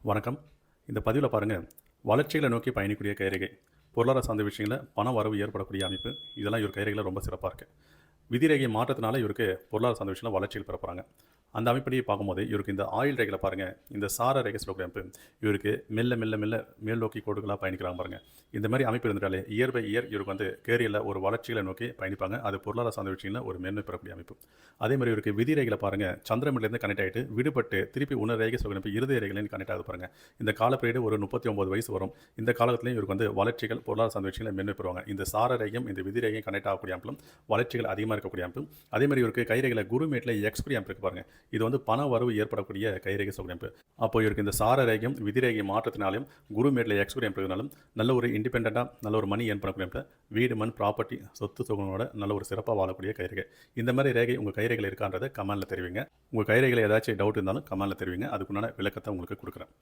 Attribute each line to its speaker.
Speaker 1: வணக்கம். இந்த பதிவில் பாருங்கள் வளர்ச்சிகளை நோக்கி பயணிக்கூடிய கைரேகை பொருளாதார சார்ந்த விஷயங்களில் பண வரவு ஏற்படக்கூடிய அமைப்பு இதெல்லாம் இவர் கைரேகையில் ரொம்ப சிறப்பாக இருக்குது விதிரேகை மாற்றத்தினால இவருக்கு பொருளாதார சார்ந்த விஷயத்தில் வளர்ச்சிகள் பெற போகிறாங்க அந்த அமைப்படியே பார்க்கும்போது இவருக்கு இந்த ஆயில் ரேகையில் பாருங்கள் இந்த சார ரேகை சொல்லக்கூடிய அமைப்பு. இவருக்கு மெல்ல மெல்ல மெல்ல மேல் நோக்கி கோடுகளாக பயணிக்கிறாங்க பாருங்கள் இந்த மாதிரி அமைப்பு இருந்துட்டாலே இயர் பை இயர் இவருக்கு வந்து கேரியரில் ஒரு வளர்ச்சிகளை நோக்கி பயணிப்பாங்க. அது பொருளாதார சார்ந்த விஷயங்களில் ஒரு மேன்மை பெறக்கூடிய அமைப்பு. அதே மாதிரி இவருக்கு விதி ரேகையில் பாருங்கள் சந்திரமிலேருந்து கனெக்ட் ஆகிட்டு விடுபட்டு திருப்பி உணர் ரேகை சொல்லக்கூடிய அமைப்பு இருதய ரேகையிலேருந்து கனெக்ட் ஆகுது பாருங்கள் இந்த காலப்பீரியடு ஒரு முப்பத்தி ஒம்பது வயசு வரும். இந்த காலத்துலேயும் இவருக்கு வந்து வளர்ச்சிகள் பொருளாதார சார்ந்த விஷயங்களை மேன்மை பெறுவாங்க. இந்த சார ரேகையும் இந்த விதி ரேகையும் கனெக்ட் ஆகக்கூடிய அமைப்பும் வளர்ச்சிகள் அதிகமாக இருக்கக்கூடிய அமைப்பும். அதே மாதிரி இவருக்கு கைரேகையில் குருமேட்டில் எக்ஸ்பிரி அமைப்பு பாருங்கள் இது வந்து பண வரவு ஏற்படக்கூடிய கைரேகை சௌகரியம் அப்போ இவருக்கு இந்த சார ரேகையும் விதிரேகை மாற்றத்தினாலும் குருமேட்டில் எக்ஸ்பிரி அமைப்புனாலும் நல்ல ஒரு இண்டிபெண்ட்டாக நல்ல ஒரு மணி ஏன் பண்ணக்கூடிய வீடு மண் ப்ராப்பர்ட்டி சொத்து சுகங்களோட நல்ல ஒரு சிறப்பாக வாழக்கூடிய கைரேகை. இந்த மாதிரி ரேகை உங்கள் கைரேகையில் இருக்கான்றதை கமெண்டில் தெரிவிங்க. உங்கள் கைரேகையில் ஏதாச்சும் டவுட் இருந்தாலும் கமெண்டில் தெரிவிங்க. அதுக்குண்டான விளக்கத்தை உங்களுக்கு கொடுக்குறேன்.